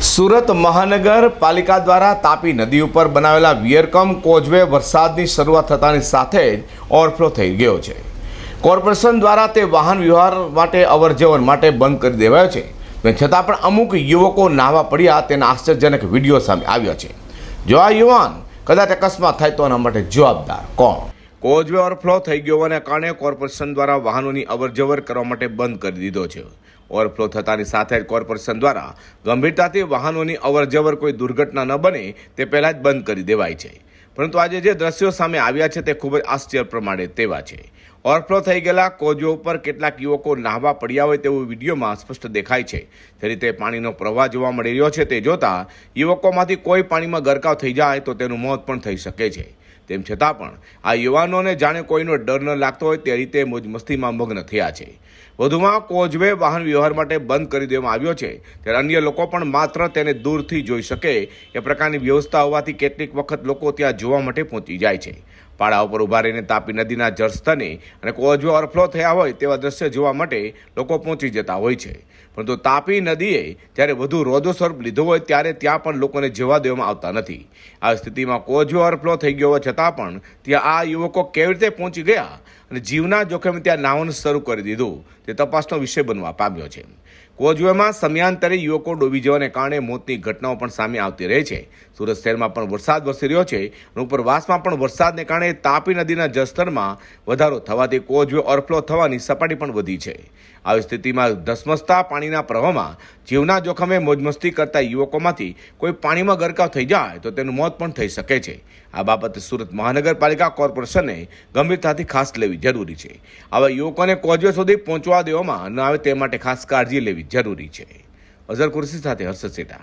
સુરત મહાનગરપાલિકા દ્વારા તાપી નદી ઉપર બનાવેલા વિયરકમ કોઝવે વરસાદની શરૂઆત થતાની સાથે જ ઓવરફ્લો થઈ ગયો છે. કોર્પોરેશન દ્વારા તે વાહન વ્યવહાર માટે અવરજવર માટે બંધ કરી દેવાયો છે. તેમ છતાં પણ અમુક યુવકો નાહવા પડ્યા તેના આશ્ચર્યજનક વીડિયો સામે આવ્યો છે. જો આ યુવાન કદાચ અકસ્માત થાય તો એના માટે જવાબદાર કોણ? કોઝવે ઓવરફ્લો થઈ ગયો ગયોને કારણે કોર્પોરેશન દ્વારા વાહનોની અવરજવર કરવા માટે બંધ કરી દીધો છે. ઓવરફ્લો થતાની સાથે જ કોર્પોરેશન દ્વારા ગંભીરતાથી વાહનોની અવરજવર કોઈ દુર્ઘટના ન બને તે પહેલાં જ બંધ કરી દેવાય છે. પરંતુ આજે જે દ્રશ્યો સામે આવ્યા છે તે ખૂબ જ આશ્ચર્ય પ્રમાણે તેવા છે. ઓવરફ્લો થઈ ગયેલા કોજો ઉપર કેટલાક યુવકો નાહવા પડ્યા હોય તેવું વિડીયોમાં સ્પષ્ટ દેખાય છે. જે રીતે પાણીનો પ્રવાહ જોવા મળી રહ્યો છે તે જોતા યુવકોમાંથી કોઈ પાણીમાં ગરકાવ થઈ જાય તો તેનું મોત પણ થઈ શકે છે. તેમ છતાં પણ આ યુવાનોને જાણે કોઈનો ડર ન લાગતો હોય તે રીતે મોજ મસ્તીમાં મગ્ન થયા છે. વધુમાં કોઝવે વાહન વ્યવહાર માટે બંધ કરી દેવામાં આવ્યો છે. ત્યારે અન્ય લોકો પણ માત્ર તેને દૂરથી જોઈ શકે. એ પ્રકારની વ્યવસ્થા હોવાથી કેટલીક વખત લોકો ત્યાં જોવા માટે પહોંચી જાય છે. પાડા ઉપર ઊભા રહીને તાપી નદીના જળસ્તરને અને કોઝવે ઓવરફ્લો થયા હોય તેવા દ્રશ્ય જોવા માટે લોકો પહોંચી જતા હોય છે. પરંતુ તાપી નદીએ જ્યારે વધુ રોદો સ્વરૂપ લીધો હોય ત્યારે ત્યાં પણ લોકોને જવા દેવામાં આવતા નથી. આ સ્થિતિમાં કોઝવે ઓવરફ્લો થઈ ગયો હોવા છતાં પણ ત્યાં આ યુવકો કેવી રીતે પહોંચી ગયા અને જીવના જોખમે ત્યાં નાહવાનું શરૂ કરી દીધું તે તપાસનો વિષય બનવા પામ્યો છે. કોઝવેમાં સમયાંતરે યુવકો ડૂબી જવાને કારણે મોતની ઘટનાઓ પણ સામે આવતી રહે છે. સુરત શહેરમાં પણ વરસાદ વરસી રહ્યો છે અને ઉપરવાસમાં પણ વરસાદને કારણે તાપી નદીના જળસ્તરમાં વધારો થવાથી કોઝવે ઓવરફ્લો થવાની સપાટી પણ વધી છે. આવી સ્થિતિમાં ધસમસતા પાણીના પ્રવાહમાં જીવના જોખમે મોજમસ્તી કરતા યુવકોમાંથી કોઈ પાણીમાં ગરકાવ થઈ જાય તો તેનું મોત પણ થઈ શકે છે. આ બાબતે સુરત મહાનગરપાલિકા કોર્પોરેશને ગંભીરતાથી ખાસ લેવી જરૂરી છે. આવા યુવકોને કોઝવે સુધી પહોંચવા દેવામાં ન આવે તે માટે ખાસ કાળજી લેવી જરૂરી છે. અઝર કુરશી સાથે હર્ષદ સેટા.